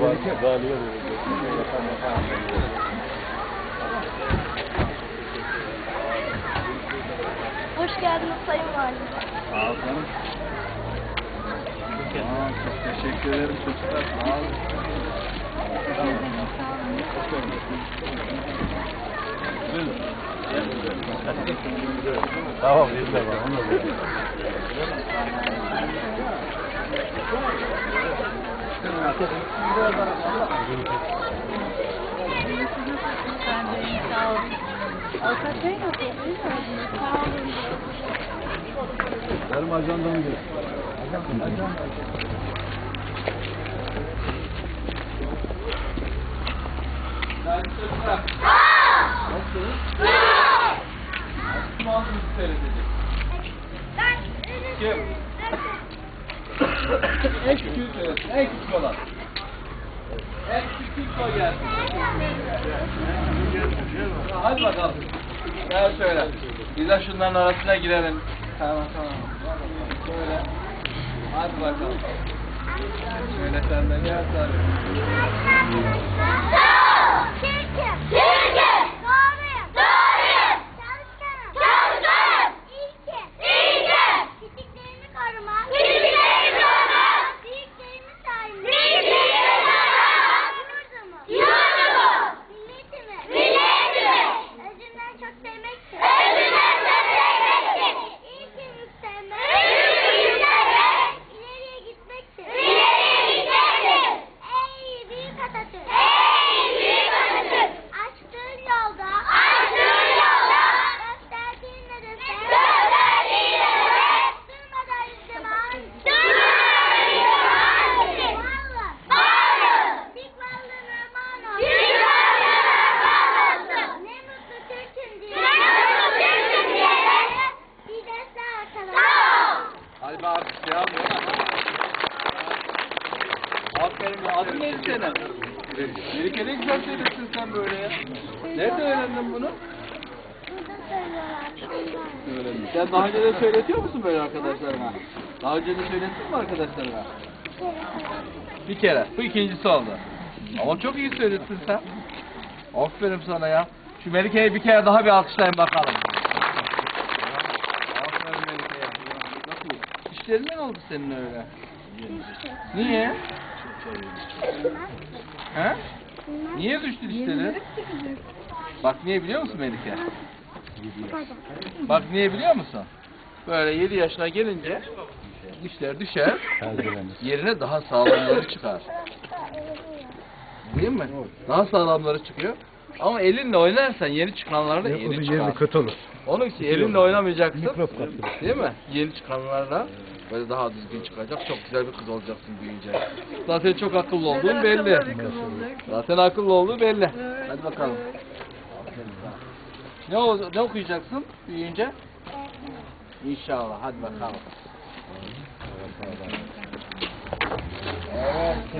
Hoş geldiniz Sayın Valim. Sağ ol canım. Aa, çok teşekkür ederim çocuklar. Sağ olun. Tamam, biz de var. Onu da Sağ olun. Avukat Bey nasıl? Sağ olun. Benim ajandamı gör. Kim? En küçük, en küçük olan. En küçük kim o gelsin? Ha, Hadi bakalım. Gel şöyle. Biz de şunların arasına girelim. Tamam tamam. Şöyle. Hadi bakalım. Şöyle sen de gel. Çirkin. Çirkin. Senin? Melike ne güzel söylesin sen böyle ya. Nerede öğrendin bunu? Öğrendim. Sen daha önce de söyletiyor musun böyle arkadaşlarına? Daha önce de söylettin mi arkadaşlarına? Bir kere. Bu ikincisi oldu. Ama çok iyi söyledin sen. Aferin sana ya. Şu Melike'yi bir kere daha bir alkışlayın bakalım. Aferin Melike'ye. İşlerin ne oldu senin öyle? Niye? He? Niye düştü dişleri? Bak niye biliyor musun Melike? Bak niye biliyor musun? Böyle 7 yaşına gelince dişler düşer, yerine daha sağlamları çıkar. Değil mi? Daha sağlamları çıkıyor. Ama elinle oynarsan yeni çıkanlar da yeni çıkar. kötü olur. Onun için elinle oynamayacaksın. Mikrop kapıyor. Değil mi? Yeni çıkanlarla böyle daha düzgün çıkacak. Çok güzel bir kız olacaksın büyüyünce. Zaten çok akıllı olduğun belli. Zaten akıllı olduğu belli. Hadi bakalım. Ne, ol- ne okuyacaksın büyüyünce? İnşallah. Hadi bakalım. Evet,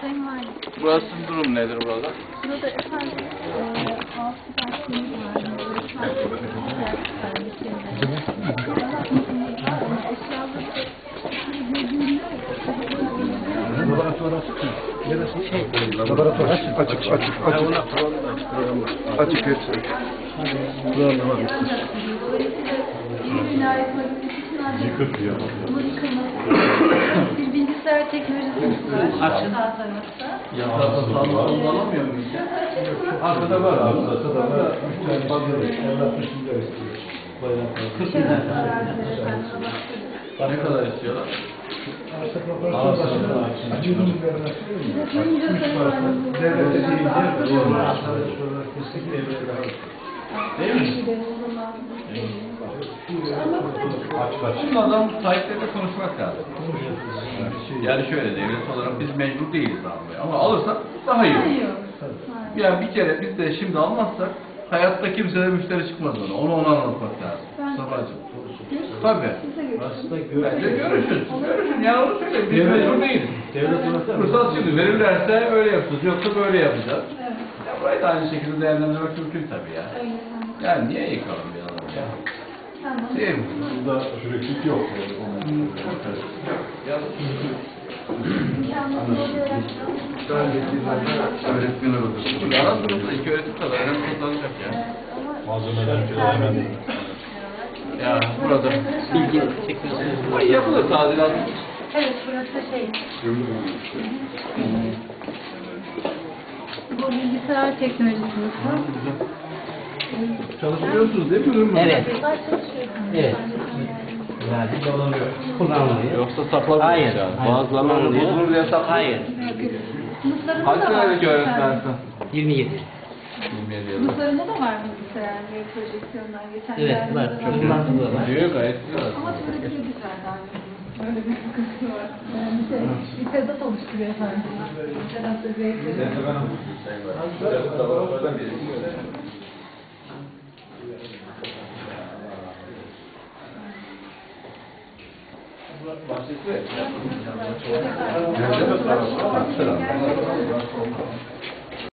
Sayın Valim. Burasının durum nedir burada? Burada efendim eee altı dersimiz var. Laboratuvar açık mı? Neresi? Laboratuvar açık, açık, açık, açık. Açık hepsi. Programlama bitti. Yıkık ya. Bir bilgisayar teknolojisi var. Açın. Sağ tarafta. Yatakta sağlam olamıyor muyuz? Arkada var abi. Arkada var. Müşteri fazla değil. Allah dışında istiyor. Ne kadar istiyorlar? Üç varsa devlete deyince doğru. Arkadaş olarak destek devlete daha. Değil mi? Adam sahipleriyle konuşmak lazım. Yani şöyle devlet olarak biz mecbur değiliz almaya ama alırsak daha iyi olur. Yani bir kere biz de şimdi almazsak hayatta kimse de müşteri çıkmaz ona. Onu ona anlatmak lazım. Mustafa'cığım. Tabii. Aslında Bence görüşün. Görüşün. Yani onu söyle. Biz Devlet- mecbur değiliz. Devlet mi? Fırsat şimdi verirlerse öyle yapacağız. Yoksa böyle yapacağız. Ya burayı da aynı şekilde değerlendirmek mümkün tabii ya. Yani niye yıkalım bir adamı ya? Değil mi? Burada süreklilik yok. Ya öğretmen olur. Şimdi ara sınıfta iki öğretim kadar öğrenci toplanacak ya. Malzemeler falan hemen. Ya burada bilgi çekiyorsunuz. Yapılır tadilat. Evet burası şey. Bu bilgisayar teknolojisi sınıfı. Çalışıyorsunuz değil mi Evet. Evet. Yani dolanıyor. Kullanılıyor. Yoksa saklamıyor Hayır. yani. hayır. Da Kullanılıyor. bozulur diye. Hayır. Kaç da var. senelik öğretmensin? 27. 27 yıl. Sınıflarında da var bilgisayar ve projeksiyonlar. Geçen Evet var. Çok var. Diyor gayet güzel. Ama tuvaletini güzel daha Öyle bir sıkıntı var. Yani şey, bir tezat oluşturuyor efendim. Tezat da zevkli. Bahçesi. Nerede? Baksana.